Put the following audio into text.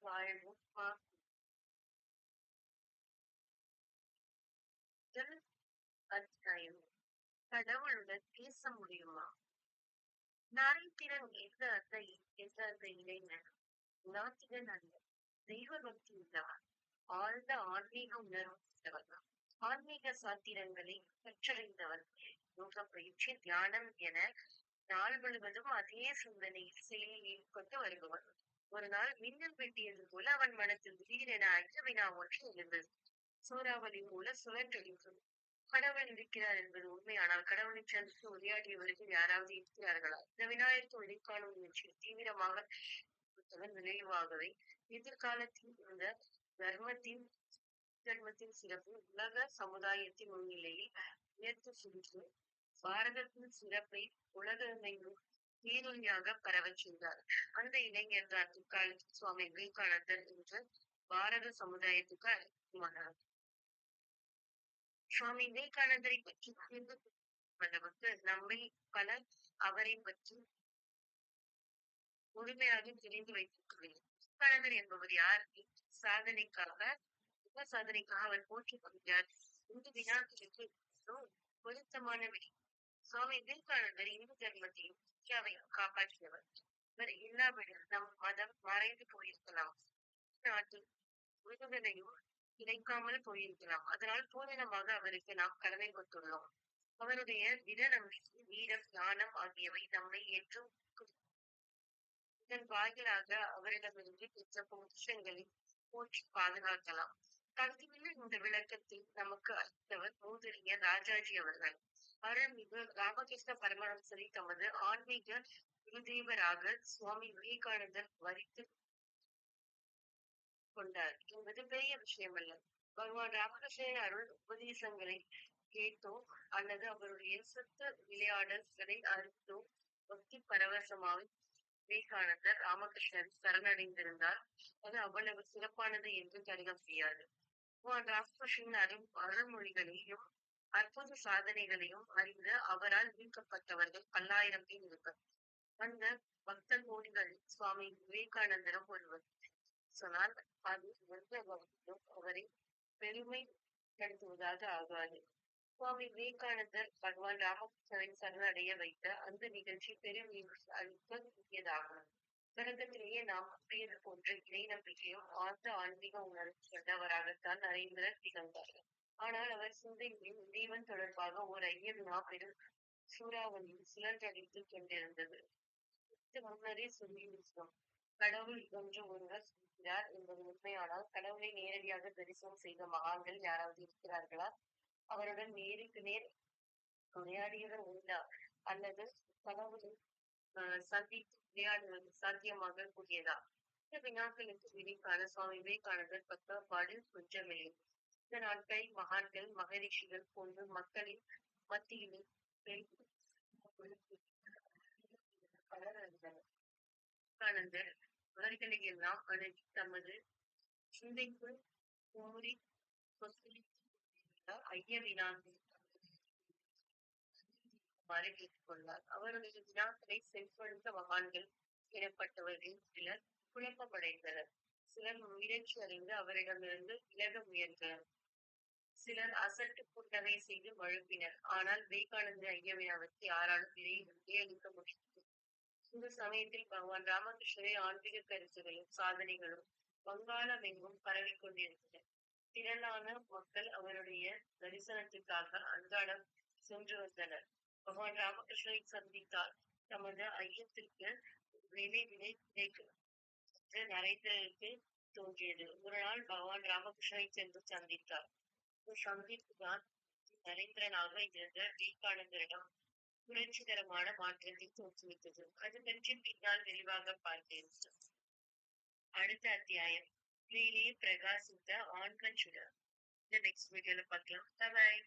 வாழ்வும் வாக்கும் அத்தியாயம். கடவுளுடன் பேச முடியுமா? நாரைத்திறன் எந்த அந்த எந்த அந்த இளைஞன் நாத்திகன் அல்ல. தெய்வ பக்தி ஆழ்ந்த ஆன்மீக உணர்வு கொண்டவன் ஆன்மீக சாத்திரங்களை கற்றறிந்தவன் யோக பயிற்சி தியானம் என நாள் முழுவதும் அதே சிந்தனையில் செயலில் ஈடுபட்டு வருபவன். ஒரு நாள் மின்னல் வெட்டியது போல அவன் மனத்தில் திடீரென அஞ்ச வினா ஒன்று எழுந்தது. சூறாவளி போல சுழன்றொழிந்தது கடவுள் இருக்கிறார் என்பது உண்மையானால் கடவுளை சந்தித்து உரையாடியவர்கள் யாராவது இருக்கிறார்களா? இந்த விநாயகத்தை வெளிக்காணும் முயற்சியில் தீவிரமாக விளைவாகவே எதிர்காலத்தில் இந்த தர்மத்தின் தர்மத்தின் சிறப்பு உலக சமுதாயத்தின் முன்னிலையில் உயர்த்து சென்று பாரதத்தின் சிறப்பை உலகமெங்கும் நீரொலியாக பரவச் செய்தார். அந்த இளைஞர் தான் பிற்காலத்தில் சுவாமி விவேகானந்தர் என்று பாரத சமுதாயத்துக்கு அறிமுகமானார் சுவாமி விவேகானந்தரை பற்றி தெரிந்து கொள்வதற்கு நம்மை பலர் அவரை பற்றி முழுமையாக தெரிந்து வைத்திருக்கவில்லை. விவேகானந்தர் என்பவர் யார் சாதனைக்காக சாதனைக்காக அவர் போற்றப்படுகிறார் இந்த வினாக்களுக்கு பொருத்தமான விடை சுவாமி விவேகானந்தர் இந்து தர்மத்தையும் இந்தியாவையும் காப்பாற்றியவர். இவர் இல்லாவிடில் நம் மதம் மறைந்து போயிருக்கலாம். நாட்டில் விடுதலையும் கிடைக்காமல் போயிருக்கலாம். அதனால் பூரணமாக அவருக்கு நாம் கடமைப்பட்டுள்ளோம் அவருடைய திட நம்பிக்கை வீரம் ஞானம் ஆகியவை நம்மை என்றும் இதன் வாயிலாக அவரிடமிருந்து பெற்ற பொருஷங்களை போற்றி பாதுகாக்கலாம். தகுதியுள்ள இந்த விளக்கத்தில் நமக்கு அளித்தவர் மூதறிஞர் ராஜாஜி அவர்கள். அருள்மிகு ராமகிருஷ்ண பரமஹம்சரை தமது ஆன்மீக குருதேவராக சுவாமி விவேகானந்தர் வரித்து கொண்டார். என்பது பெரிய விஷயம் அல்ல. பகவான் ராமகிருஷ்ணன் அருள் உபதேசங்களை கேட்டோ அல்லது அவருடைய சுத்த விளையாடல்களை அறிந்தோ பக்தி பரவசமாக விவேகானந்தர் ராமகிருஷ்ணன் சரணடைந்திருந்தால் அது அவ்வளவு சிறப்பானது என்று கருத முடியாது பகவான் ராமகிருஷ்ணன் அருள் அருள்மொழிகளையும் அற்புத சாதனைகளையும் அறிந்து அவரால் ஈர்க்கப்பட்டவர்கள் பல்லாயிரம் பேர் இருப்பர். அந்த பக்த கோடிகள் சுவாமி விவேகானந்தரும் ஒருவர். சொன்னால் அது எந்த வகையிலும் அவரை பெருமைப்படுத்துவதாக ஆகாது. சுவாமி விவேகானந்தர் பகவான் ராமகிருஷ்ணனை சரணடைய வைத்த அந்த நிகழ்ச்சி பெரும் அளிக்க கூடியதாகும் உலகத்திலேயே நாம் கூறியது போன்ற இறை நம்பிக்கையும் ஆழ்ந்த ஆன்மீக உணர்வு கொண்டவராகத்தான் நரேந்திரர் திகழ்ந்தார்கள் ஆனால் அவர் சிந்தையில் தேவன் தொடர்பாக ஒரு ஐயம் மாபெரும் சூறாவளியில் சுழன்றடித்து கொண்டிருந்தது. முன்னரே சொல்லியிருக்கிறோம் கடவுள் என்று ஒருவர் சொல்கிறார் என்பது உண்மையானால் கடவுளை நேரடியாக தரிசனம் செய்த மகான்கள் யாராவது இருக்கிறார்களா? அவருடன் நேருக்கு நேர் உரையாடியவர் உண்டா? அல்லது கடவுளை சந்தித்து விளையாடுவது சாத்தியமாக கூடியதா? இந்த வினாக்களுக்கு விடைக்கான சுவாமி விவேகானந்தர் பக்கப்பாடு கொஞ்சமில்லை இந்த நாட்களில் மகான்கள் மகரிஷிகள் போன்ற மக்களின் மத்தியிலே பலர் அவர்களை எல்லாம் அணுகி தமது சிந்தைக்கு கோரி ஐய வினாக்கள் கேட்டுக் வினாக்களை செல்படுத்த மகான்கள் எனப்பட்டவர்கள் சிலர் குழப்பமடைந்தனர். சிலர் முயற்சி அறிந்து அவரிடமிருந்து விலக முயன்றனர். சிலர் அசட்டு புன்னகை செய்து மழுப்பினர். ஆனால் விவேகானந்த ஐயவினாவுக்கு யாராலும் விரைவில் அளிக்க முடியாது இந்த சமயத்தில் பகவான் ராமகிருஷ்ணரை ஆன்மீக கருத்துகளும் சாதனைகளும் வங்காளம் எங்கும் பரவி கொண்டிருந்தன. திரளான மக்கள் அவருடைய தரிசனத்துக்காக அன்றாடம் சென்று வந்தனர். பகவான் ராமகிருஷ்ணரை சந்தித்தால் தமது ஐயத்திற்கு விலை விலை கிடைக்கும் என்று நரேந்திரருக்கு தோன்றியது. ஒரு நாள் பகவான் ராமகிருஷ்ணனை சென்று சந்தித்தார். இந்த சந்திப்பு தான் நரேந்திரனாக இருந்த விவேகானந்தரிடம் புரட்சிகரமான மாற்றத்தை தோற்றுவித்தது. அது பற்றி பின்னால் விரிவாக பார்த்தேன். அடுத்த அத்தியாயம். மேலேயே பிரகாசித்த ஆண்கள் சுடர். இந்த நெக்ஸ்ட் வீடியோல பார்க்கலாம். பாய்